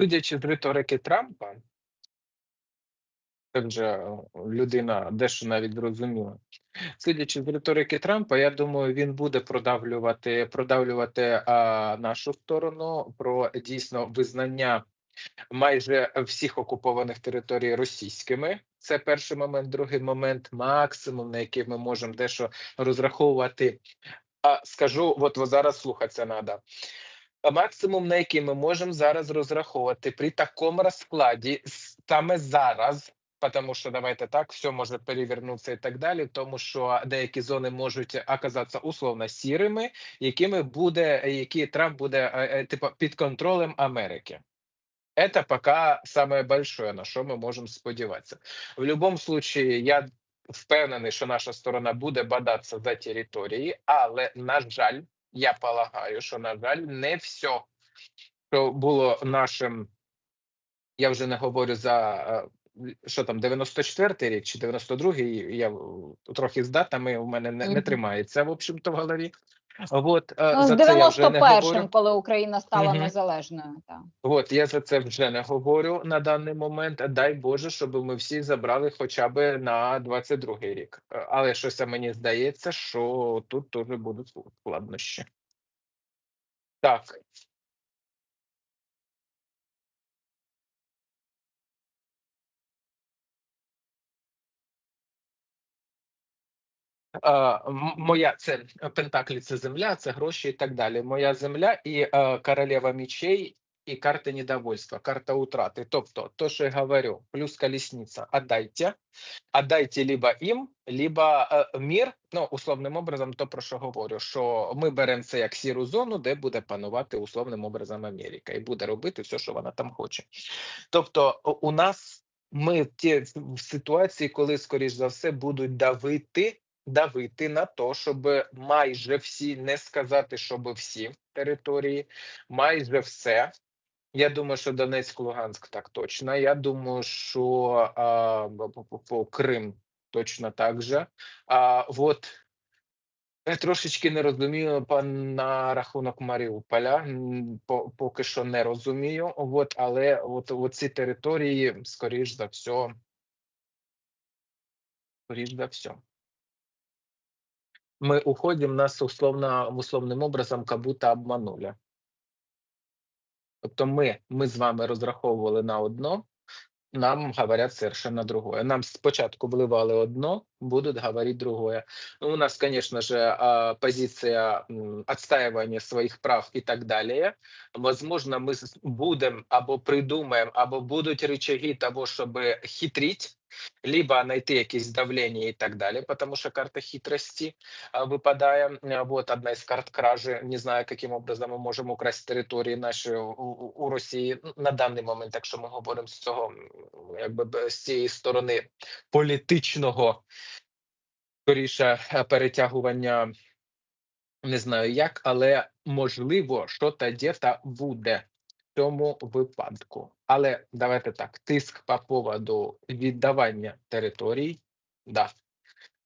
Судячи з риторики Трампа, же е, людина дещо навіть зрозуміла. Судячи з риторики Трампа, я думаю, він буде продавлювати продавлювати а, нашу сторону про дійсно визнання майже всіх окупованих територій російськими. Це перший момент. Другий момент, максимум, на який ми можемо дещо розраховувати. А скажу, от зараз слухатися треба. Максимум, на який ми можемо зараз розраховувати при такому розкладі, саме зараз, тому що давайте так, все може перевернутися і так далі, тому що деякі зони можуть оказатися условно сірими, якими буде, які Трамп буде е, е, типу під контролем Америки. Это пока самое большое, на що ми можемо сподіватися. В будь-якому случае, я впевнений, що наша сторона буде бадатися за території, але на жаль, я полагаю, що на жаль, не все, що було нашим. Я вже не говорю за е, що там 94-й рік чи 92-й, Я е, трохи з датами у мене не, не тримається, в общем-то, в голові. От е, Ну, з за це я вже не 91-м, коли Україна стала угу. незалежною. Так. От я за це вже не говорю на даний момент. Дай Боже, щоб ми всі забрали хоча б на 22-й рік. Е, Але щось мені здається, що тут теж будуть складнощі. Так. Моя це Пентаклі, це земля, це гроші і так далі. Моя земля і королева мечей, і карта недовольства, карта утрати. Тобто, то, що я говорю, плюс колесниця, отдайте, отдайте либо їм, либо мір. Ну, условним образом, то про що говорю, що ми беремо це як сіру зону, де буде панувати условним образом Америка, і буде робити все, що вона там хоче. Тобто, у нас ми ті в ситуації, коли, скоріш за все, будуть давити давити на то, щоб майже всі, не сказати, щоб всі території, майже все. Я думаю, що Донецьк, Луганськ так точно. Я думаю, що а, по Крим точно так же. А от я трошечки не розумію па- на рахунок Маріуполя. по- Поки що не розумію. От, але от, от ці території, скоріш за все, скоріш за все мы уходим, нас условно, условним образом как будто обманули. Тобто ми, ми з вами розраховували на одно, нам говорять совершенно другое. Нам спочатку вливали одно, будут говорить другое. Ну, у нас, конечно же, а, позиция м, отстаивания своих прав и так далее. Возможно, мы с- будем або придумаем, або будуть рычаги того, чтобы хитрить, либо найти якісь давлення і так далі, потому що карта хитрості випадає. А, Вот одна із карт кражі. Не знаю, яким образом ми можемо украсти території наші у, у, Росії на даний момент, якщо ми говоримо з цього, якби з цієї сторони політичного, скоріше е, перетягування. Не знаю як, але можливо, що та буде цьому випадку. Але давайте так: тиск по поводу віддавання територій. Да.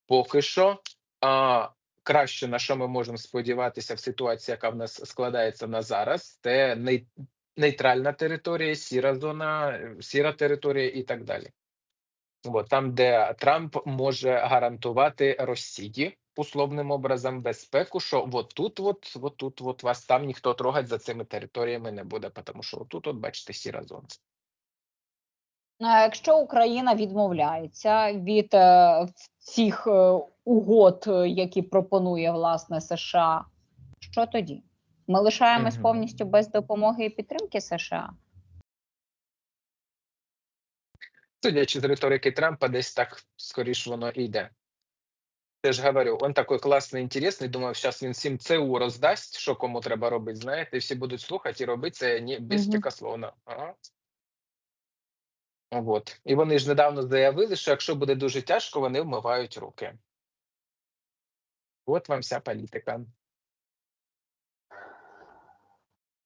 Поки що а, краще на що ми можемо сподіватися в ситуації, яка в нас складається на зараз, це нейтральна територія, сіра зона, е, сіра територія і так далі. От, там, де Трамп може гарантувати Росії условним образом безпеку, що от тут, от, от тут, от вас там ніхто трогать за цими територіями не буде, тому що тут, от бачите, сіра зона. А Якщо Україна відмовляється від е, цих е, угод, е, які пропонує власне США, що тоді? Ми лишаємось Мгм. повністю без допомоги і підтримки США. Судячи з риторики Трампа, десь так скоріш воно і йде. Я ж говорю, он такой класний, інтересний. Думаю, зараз він всім ЦУ роздасть, що кому треба робити, знаєте, і всі будуть слухати і робити це не безпрекословно. Ага. От. І вони ж недавно заявили, що якщо буде дуже тяжко, вони вмивають руки. От вам вся політика.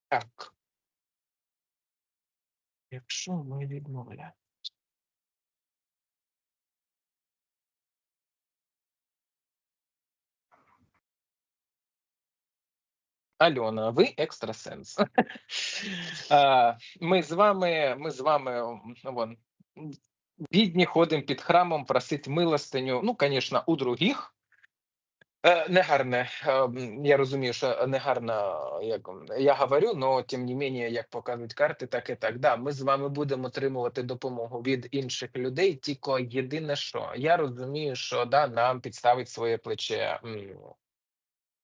Так. Якщо ми відмовляємо. Альона, ви екстрасенс. Ми з вами, ми з вами вон, бідні ходимо під храмом просить милостиню. Ну, звісно, у других. Е, Негарне, е, я розумію, що негарно, як я говорю, але тим не менше, як показують карти, так і так. Да, ми з вами будемо отримувати допомогу від інших людей. Тільки єдине, що я розумію, що да, нам підставить своє плече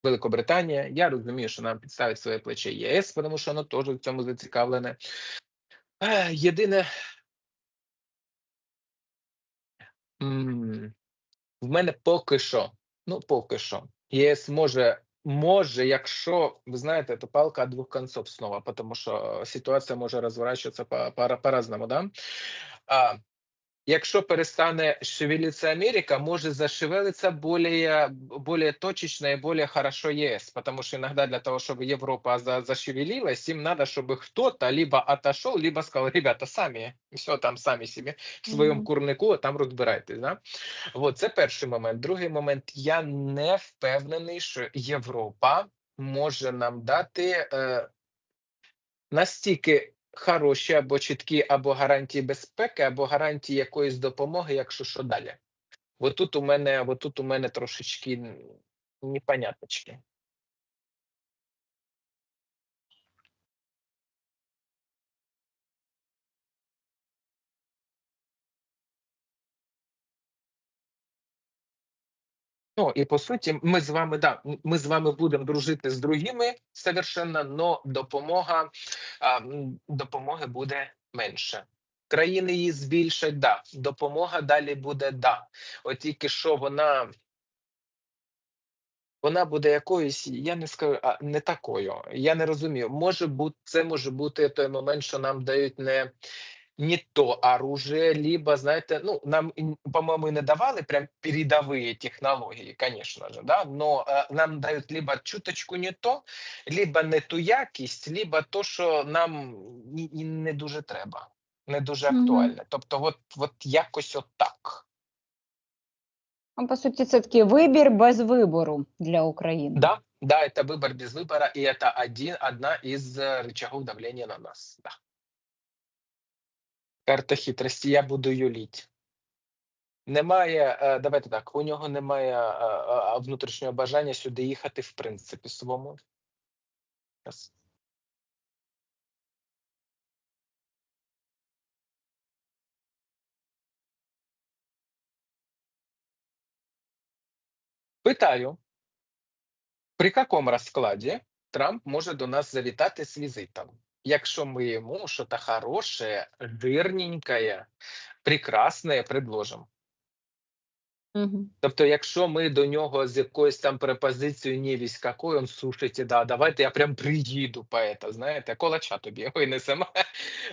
Великобританія. Я розумію, що нам підставить своє плече ЄС, тому що воно теж в цьому зацікавлене. Е, Єдине. В мене поки що, ну поки що, ЄС може, може, якщо ви знаєте, це палка двох концов знову, тому що ситуація може розворачуватися по, по, по-разному, да? А, Якщо перестане шевелиться Америка, може зашевелиться более, более точечно и более хорошо ЕС, потому что иногда для того, чтобы Европа за, зашевелилась, им надо, чтобы кто-то либо отошел, либо сказал, ребята, самі, все там самі собі в своєму курнику, а там розбирайтесь. Да? От, це перший момент. Другий момент, я не впевнений, що Європа може нам дати е, настільки хороші або чіткі або гарантії безпеки, або гарантії якоїсь допомоги, якщо що далі. Отут тут у мене, тут у мене трошечки непоняточки. Ну і по суті, ми з вами да, ми з вами будемо дружити з другими совершенно, но допомога а, допомоги буде менше. Країни її збільшать, да. Допомога далі буде да. От тільки що вона. Вона буде якоюсь, я не скажу, а не такою. Я не розумію. Може бути, це може бути той момент, що нам дають не, не то оружие, либо, знаєте, ну нам, і, по-моєму, і не давали прям передові технології, звісно ж, да, но е, нам дають либо чуточку не то, либо не ту якість, либо то, що нам і, і не дуже треба, не дуже Мгм. актуальне. Тобто, от, от якось отак. Ну, по суті, це такий вибір без вибору для України. Да, да, это выбор без выбора, и это один, одна из э, рычагов давления на нас. Да. Карта хитрості, я буду юліть. Немає, е, давайте так, у нього немає е, е, внутрішнього бажання сюди їхати, в принципі, своєму. Питаю, при якому розкладі Трамп може до нас завітати з візитом? Якщо ми йому щось хороше, жирненькое, прекрасне предложимо. Мгм. Тобто, якщо ми до нього з якоюсь там пропозицією невість какой, он слушайте, да, давайте я прям приїду по это, знаєте, колача тобі, ой, не сама,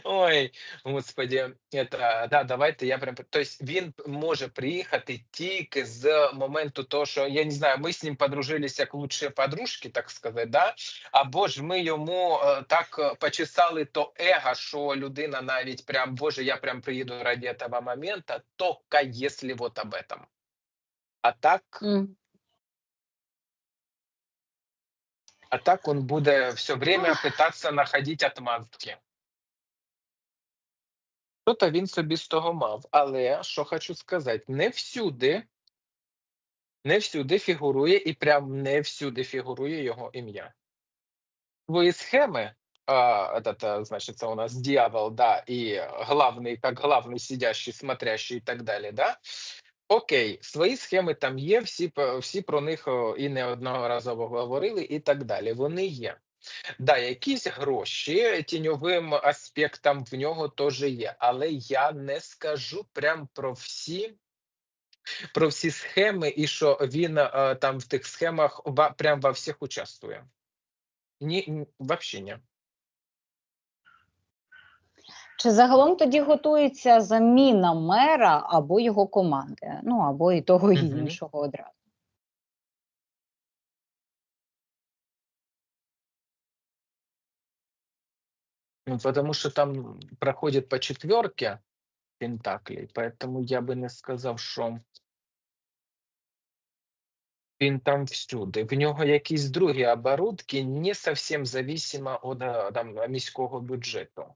ой, господі, это, да, давайте я прям, тобто він може приїхати тільки з моменту того, що, я не знаю, ми з ним подружилися як лучші подружки, так сказати, да, або ж ми йому е, так е, почесали то его, що людина навіть прям, боже, я прям приїду ради этого момента, только если вот об этом. А так, Мгм. а так он буде все время пытаться находить отмазки. Що-то він собі з того мав. Але що хочу сказати, не всюди, не всюди фігурує і прям не всюди фігурує його ім'я. Твої схеми, а, этот, а, значит, це у нас дьявол, да, і главний, як главний сидящий, смотрящий і так далі, да? Окей, свої схеми там є, всі, всі про них о, і не одного разу говорили, і так далі. Вони є. Да, якісь гроші тіньовим аспектом в нього теж є, але я не скажу прям про всі. Про всі схеми, і що він е, там в тих схемах ва, прям во всіх участвує. Ні, ні, вообще ні. Чи загалом тоді готується заміна мера або його команди? Ну або і того, і іншого одразу. Ну, потому что там проходит по четверке пентаклей, поэтому я бы не сказав, що Він там всюди. В нього якісь другі оборудки, не зовсім зависимо від там, міського бюджету.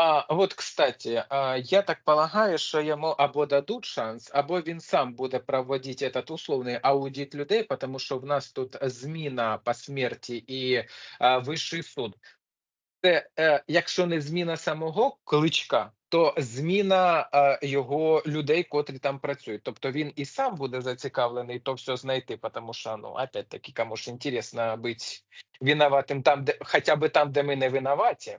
А от, кстати, я так полагаю, що йому або дадуть шанс, або він сам буде проводити этот условний аудит людей, тому що в нас тут зміна по смерті і вищий суд. Це е, якщо не зміна самого кличка, то зміна його людей, котрі там працюють. Тобто він і сам буде зацікавлений то все знайти, тому що ну опять-таки кому ж інтересно бути винуватим там, де хоча б там, де ми не винуваті.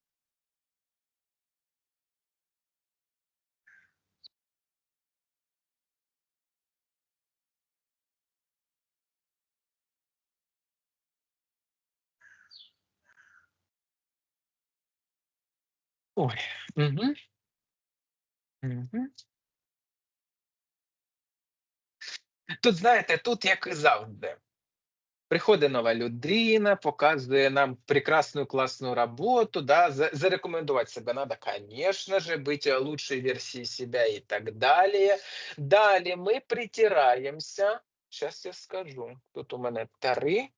Ой. Угу. Угу. Тут, знаєте, тут як і завжди. Приходить нова людина, показує нам прекрасную классную работу, да, за- зарекомендовать себя надо, конечно же, быть лучшей версией себя и так далее. Далее мы притираемся. Сейчас я скажу. Тут у мене три,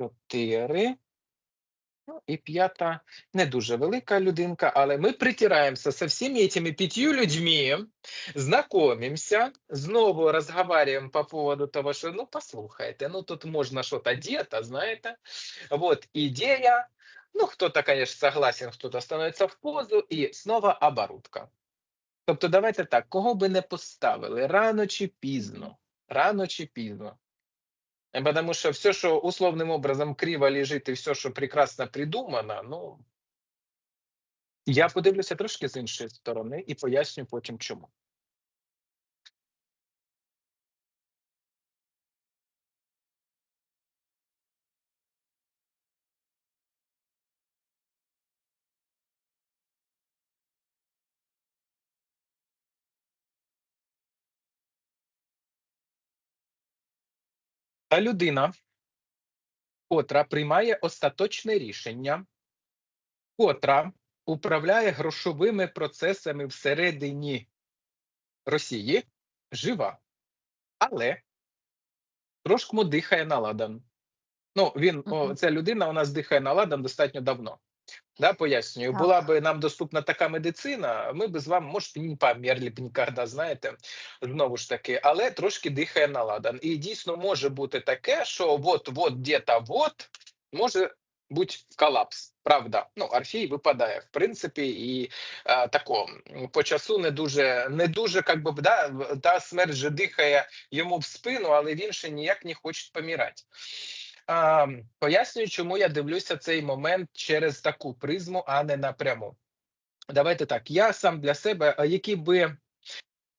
чотири. Ну, і п'ята не дуже велика людинка, але ми притираємося со всеми этими пятью людьми, знакомимся, знову разговариваем по поводу того, що ну послухайте, ну тут можна что-то где-то, знаєте. Вот идея. Ну, кто-то, конечно, согласен, кто-то становится в позу, і снова оборудка. Тобто, давайте так, кого би не поставили, рано чи пізно, рано чи пізно. Потому что все, что условным образом криво лежит, і все, що прекрасно придумано, ну я подивлюся трошки з іншої сторони і поясню потім чому. Та людина, котра приймає остаточне рішення, котра управляє грошовими процесами всередині Росії, жива, але трошки дихає на ладан. Ну, він, о, ця людина у нас дихає на ладан достатньо давно. Да, пояснюю, Так. була би нам доступна така медицина, ми б з вами, може, не померли б ніколи, знаєте, знову ж таки, але трошки дихає на ладан. І дійсно може бути таке, що от-от, где-то вот може бути колапс. Правда, ну Орфій випадає в принципі, і е, тако по часу не дуже, не дуже, как би да, та смерть же дихає йому в спину, але він ще ніяк не хоче помирати. А, пояснюю, чому я дивлюся цей момент через таку призму, а не напряму. Давайте так. Я сам для себе, які би.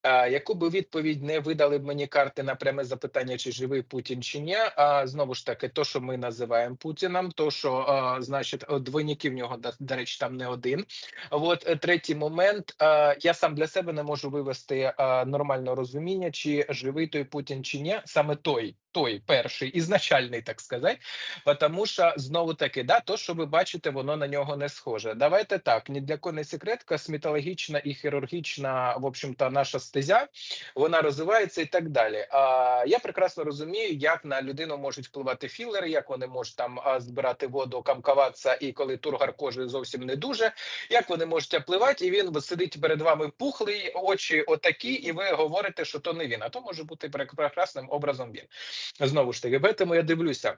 Яку би відповідь не видали б мені карти на пряме запитання, чи живий Путін чи ні, а знову ж таки, то, що ми називаємо Путіном, то що а, значить о, двойників в нього до речі, там не один. От е, третій момент. а, Я сам для себе не можу вивести а, нормального розуміння, чи живий той Путін чи ні, саме той той перший ізначальний, так сказати. Тому що знову таки, да, то, що ви бачите, воно на нього не схоже. Давайте так, ні для кого не секрет, косметологічна і хірургічна, в общем-то, наша стезя, вона розвивається і так далі. А я прекрасно розумію, як на людину можуть впливати філери, як вони можуть там збирати воду, камкуватися, і коли тургар кожи зовсім не дуже, як вони можуть впливати, і він сидить перед вами пухлий, очі отакі, і ви говорите, що то не він, а то може бути прекрасним образом він. Знову ж таки, тому я дивлюся.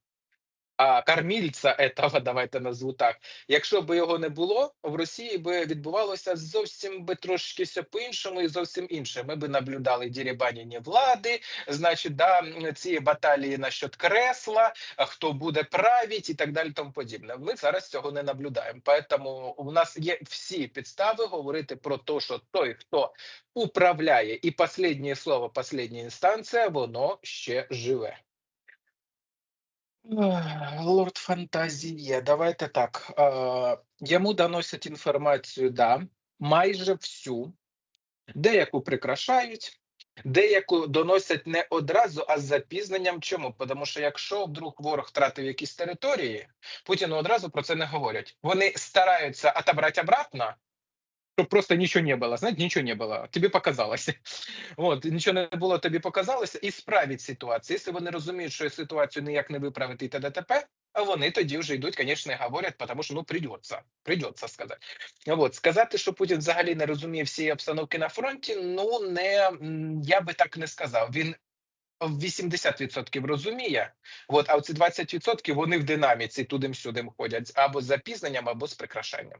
а, кормільця этого, давайте назву так. Якщо б його не було, в Росії би відбувалося зовсім би трошки все по-іншому і зовсім інше. Ми би наблюдали дірібаніння влади, значить, да, ці баталії насчет кресла, хто буде править і так далі, тому подібне. Ми зараз цього не наблюдаємо. Поэтому у нас є всі підстави говорити про те, що той, хто управляє, і останнє слово, остання інстанція, воно ще живе. Лорд Фантазія, давайте так. Йому доносять інформацію, да, майже всю, деяку прикрашають, деяку доносять не одразу, а з запізненням. Чому? Тому що якщо вдруг ворог втратив якісь території, Путіну одразу про це не говорять. Вони стараються отобрати обратно, щоб просто нічого не було. Знаєте, нічого не було. Тобі показалося. От нічого не було, тобі показалося, і справить ситуацію. Якщо вони розуміють, що ситуацію ніяк не виправити і т.д. а вони тоді вже йдуть, звісно, і говорять, тому що ну придеться, придеться сказати. От сказати, що Путін взагалі не розуміє всієї обстановки на фронті. Ну не я би так не сказав. Він в 80% розуміє. От, а оці 20% вони в динаміці туди-сюди ходять або з запізненням, або з прикрашанням.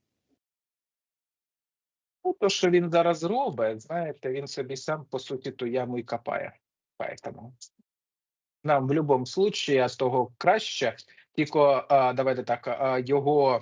Ну, то, що він зараз робить, знаєте, він собі сам по суті ту яму і копає. Поэтому нам в будь-якому випадку з того краще, тільки давайте так, його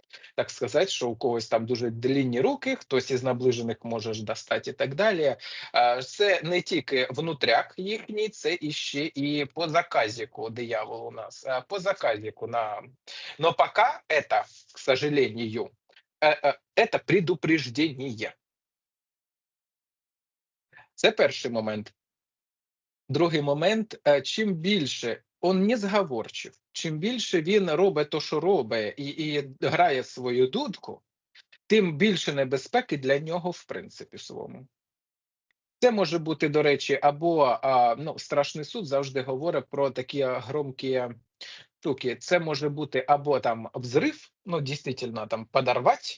Так сказати, що у когось там дуже длінні руки, хтось із наближених може ж достати і так далі. Це не тільки внутряк їхній, це іще і по заказіку диявол у нас. По заказіку на но пока это, к сожалению, е, е, це. Це перший момент. Другий момент: е, чим більше він не зговорчив, чим більше він робить те, що робить, і, і грає свою дудку, тим більше небезпеки для нього, в принципі, своєму. Це може бути, до речі, або а, ну, страшний суд завжди говорить про такі громкі штуки. Це може бути або там взрив, ну, дійсно, там подорвати,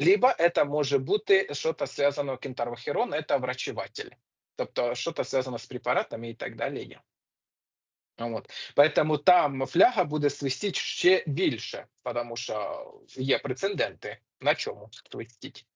либо це може бути щось зв'язано кентарвохерон, це врачеватель. Тобто, щось зв'язано з препаратами і так далі є. От. Поэтому там фляга буде свистіти ще більше, тому що є прецеденти, на чому свистіть.